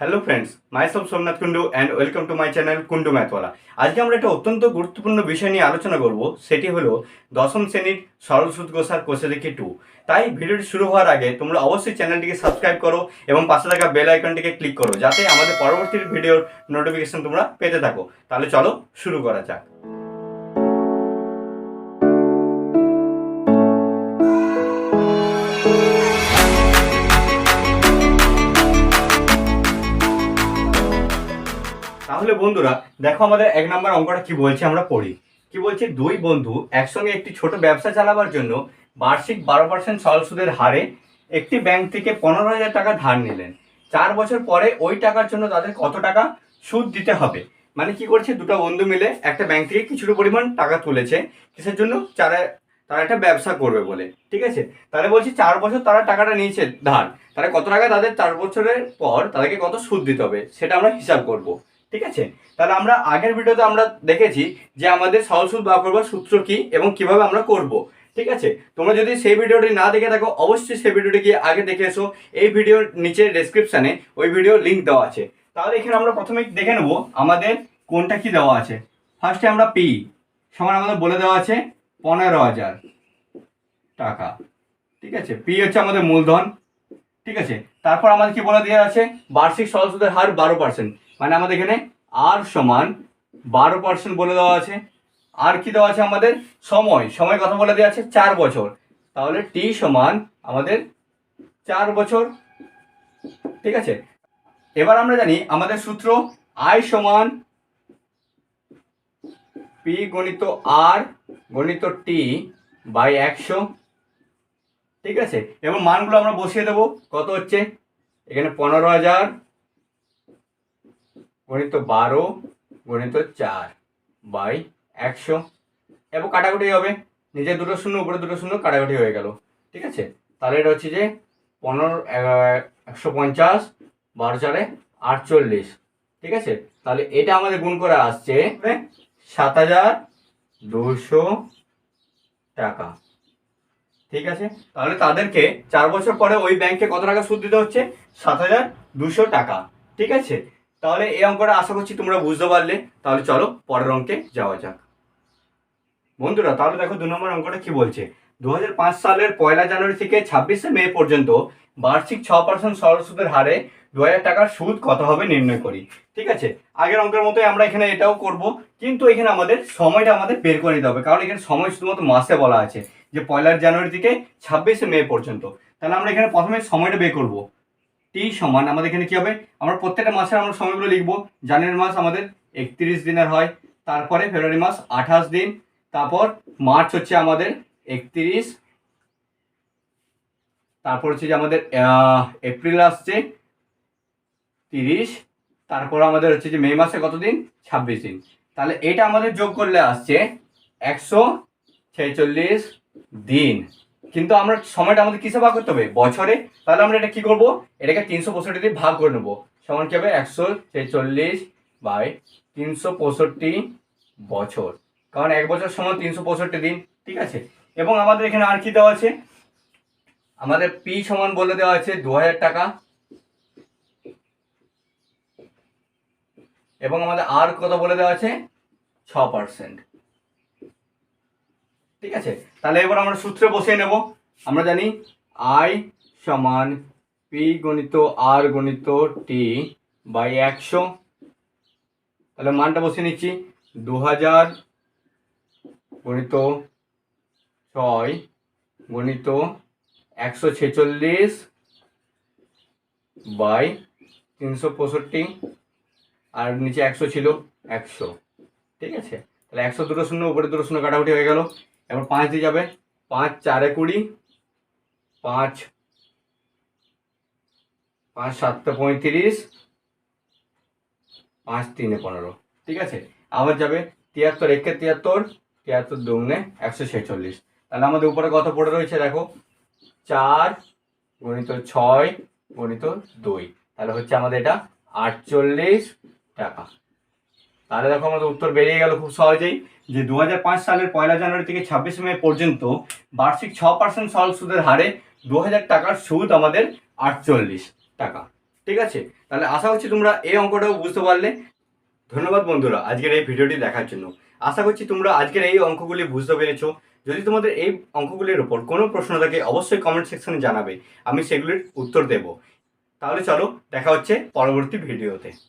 Hello friends myself Somnath Kundu and welcome to my channel Kundu ম্যাথওয়ালা আজকে আমরা একটা অত্যন্ত গুরুত্বপূর্ণ বিষয় নিয়ে আলোচনা করব, সেটি হলো দশম শ্রেণির সরল সুদ গোসার কোষে টু। তাই ভিডিওটি শুরু হওয়ার আগে তোমরা অবশ্যই চ্যানেলটিকে সাবস্ক্রাইব করো এবং পাশে থাকা বেল আইকনটিকে ক্লিক করো, যাতে আমাদের পরবর্তী ভিডিওর নোটিফিকেশন তোমরা পেতে থাকো। তাহলে চলো শুরু করা যাক। তাহলে বন্ধুরা, দেখো আমাদের এক নম্বর অঙ্কটা কি বলছে আমরা পড়ি। কি বলছে? দুই বন্ধু একসঙ্গে একটি ছোট ব্যবসা চালাবার জন্য বার্ষিক বারো পার্সেন্ট সরল সুদের হারে একটি ব্যাংক থেকে পনেরো হাজার টাকা ধার নিলেন। চার বছর পরে ওই টাকার জন্য তাদের কত টাকা সুদ দিতে হবে? মানে কি করছে? দুটো বন্ধু মিলে একটা ব্যাংক থেকে কিছুটা পরিমাণ টাকা তুলেছে। কিসের জন্য? যারা তারা একটা ব্যবসা করবে বলে। ঠিক আছে? তাহলে বলছি চার বছর তারা টাকাটা নিয়েছে ধার। তাহলে কত টাকা তাদের চার বছরের পর তাদেরকে কত সুদ দিতে হবে? সেটা আমরা হিসাব করব। ঠিক আছে? তাহলে আমরা আগের ভিডিওতে আমরা দেখেছি যে আমাদের সহজ সুদ বার করবার সূত্র কি এবং কীভাবে আমরা করব, ঠিক আছে? তোমরা যদি সেই ভিডিওটি না দেখে থাকো, অবশ্যই সেই ভিডিওটি গিয়ে আগে দেখে এসো। এই ভিডিওর নিচে ডেসক্রিপশানে ওই ভিডিও লিঙ্ক দেওয়া আছে। তাহলে এখানে আমরা প্রথমে দেখে নেব আমাদের কোনটা কি দেওয়া আছে। ফার্স্টে আমরা পি সমান আমাদের বলে দেওয়া আছে পনেরো হাজার টাকা। ঠিক আছে? পি হচ্ছে আমাদের মূলধন। ঠিক আছে? তারপর আমাদের কি বলে দেওয়া আছে? বার্ষিক সরল সুদের হার বারো পার্সেন্ট মানে আমাদের এখানে আর সমান বারো পার্সেন্ট বলে দেওয়া আছে। আর কি দেওয়া আছে আমাদের? সময়। সময় কথা বলে দেওয়া আছে চার বছর। তাহলে টি সমান আমাদের চার বছর। ঠিক আছে? এবার আমরা জানি আমাদের সূত্র আই সমান পি গণিত আর গণিত টি বাই একশো। ঠিক আছে? এবং মানগুলো আমরা বসিয়ে দেবো। কত হচ্ছে? এখানে পনেরো হাজার। গণিত বারো, গণিত চার বাই একশো। এবং কাটাকুটি হবে। নিচে দুটো শূন্য, উপরে দুটো শূন্য, কাটাকুটি হয়ে গেল। ঠিক আছে? তাহলে এটা হচ্ছে যে পনেরো একশো পঞ্চাশ, বারো চারে আটচল্লিশ। ঠিক আছে? তাহলে এটা আমাদের গুণ করে আসছে সাত হাজার দুশো টাকা। ঠিক আছে? তাহলে তাদেরকে চার বছর পরে ওই ব্যাংকে কত টাকা সুদ দিতে হচ্ছে? সাত হাজার দুশো টাকা। ঠিক আছে? তাহলে এই অঙ্কটা আশা করছি তোমরা বুঝতে পারলে। তাহলে চলো পরের অঙ্কে যাওয়া যাক। বন্ধুরা, তাহলে দেখো দু নম্বর অঙ্কটা কি বলছে? দু হাজার পাঁচ সালের পয়লা জানুয়ারি থেকে ছাব্বিশে মে পর্যন্ত বার্ষিক ছ পার্সেন্ট সরল সুদের হারে দু হাজার টাকার সুদ কত হবে নির্ণয় করি। ঠিক আছে? আগের অঙ্কের মতোই আমরা এখানে এটাও করব। কিন্তু এখানে আমাদের সময়টা আমাদের বের করে নিতে হবে। কারণ এখানে সময় শুধুমাত্র মাসে বলা আছে যে পয়লা জানুয়ারি থেকে ছাব্বিশে মে পর্যন্ত। তাহলে আমরা এখানে প্রথমে সময়টা বের করব। টি সমান। আমাদের এখানে কি হবে? আমরা প্রত্যেকটা মাসের আমরা সময়গুলো লিখব। জানুয়ারি মাস আমাদের একত্রিশ দিনের হয়। তারপরে ফেব্রুয়ারি মাস আঠাশ দিন। তারপর মার্চ হচ্ছে আমাদের একত্রিশ। তারপর হচ্ছে যে আমাদের এপ্রিল আসছে তিরিশ। তারপর আমাদের হচ্ছে যে মে মাসে কত দিন? ছাব্বিশ দিন। তাহলে এটা আমাদের যোগ করলে আসছে একশো ছেচল্লিশ দিন। কিন্তু আমরা সময়টা আমাদের কিসে ভাগ করতে হবে? বছরে? তাহলে আমরা এটা কি করব? এটাকে তিনশো পঁয়ষট্টি দিয়ে ভাগ করে নেব। সমান কি হবে? একশো ছেচল্লিশ বাই তিনশো পঁয়ষট্টি বছর। কারণ এক বছর সমান তিনশো পঁয়ষট্টি দিন, ঠিক আছে? এবং আমাদের এখানে আর কি দেওয়া আছে? আমাদের পি সমান বলে দেওয়া আছে দু হাজার টাকা। এবং আমাদের আর কত বলে দেওয়া আছে? ছ পার্সেন্ট। ঠিক আছে? তাহলে এবার আমরা সূত্রে বসিয়ে নেব। আমরা জানি আই সমান পি গণিত আর গণিত টি বাই একশো। তাহলে মানটা বসিয়ে নিচ্ছি। দু হাজার গণিত ছয় গণিত একশো ছেচল্লিশ বাই তিনশো পঁয়ষট্টি। আর নিচে একশো ছিল একশো। ঠিক আছে? তাহলে একশো দুটো শূন্য উপরে দুটো শূন্য কাটাকুটি হয়ে গেল। এবার পাঁচ দিয়ে যাবে। পাঁচ, চারে কুড়ি। পাঁচ পাঁচ, সাতটা পঁয়ত্রিশ। পাঁচ, তিনে পনেরো। ঠিক আছে? আবার যাবে তিয়াত্তর, একে তিয়াত্তর তিয়াত্তর দুগুণে একশো ছেচল্লিশ। তাহলে আমাদের উপরে কত পড়ে রয়েছে দেখো? চার গণিত ছয় গণিত দুই। তাহলে হচ্ছে আমাদের এটা আটচল্লিশ টাকা। তাহলে দেখো আমাদের উত্তর বেরিয়ে গেল খুব সহজেই, যে দু হাজার পাঁচ সালের পয়লা জানুয়ারি থেকে ছাব্বিশে মে পর্যন্ত বার্ষিক ছ পার্সেন্ট সরল সুদের হারে দু হাজার টাকার সুদ আমাদের আটচল্লিশ টাকা। ঠিক আছে? তাহলে আশা করছি তোমরা এই অঙ্কটাও বুঝতে পারলে। ধন্যবাদ বন্ধুরা আজকের এই ভিডিওটি দেখার জন্য। আশা করছি তোমরা আজকের এই অঙ্কগুলি বুঝতে পেরেছ। যদি তোমাদের এই অঙ্কগুলির ওপর কোনো প্রশ্ন থাকে, অবশ্যই কমেন্ট সেকশনে জানাবে। আমি সেগুলির উত্তর দেব। তাহলে চলো, দেখা হচ্ছে পরবর্তী ভিডিওতে।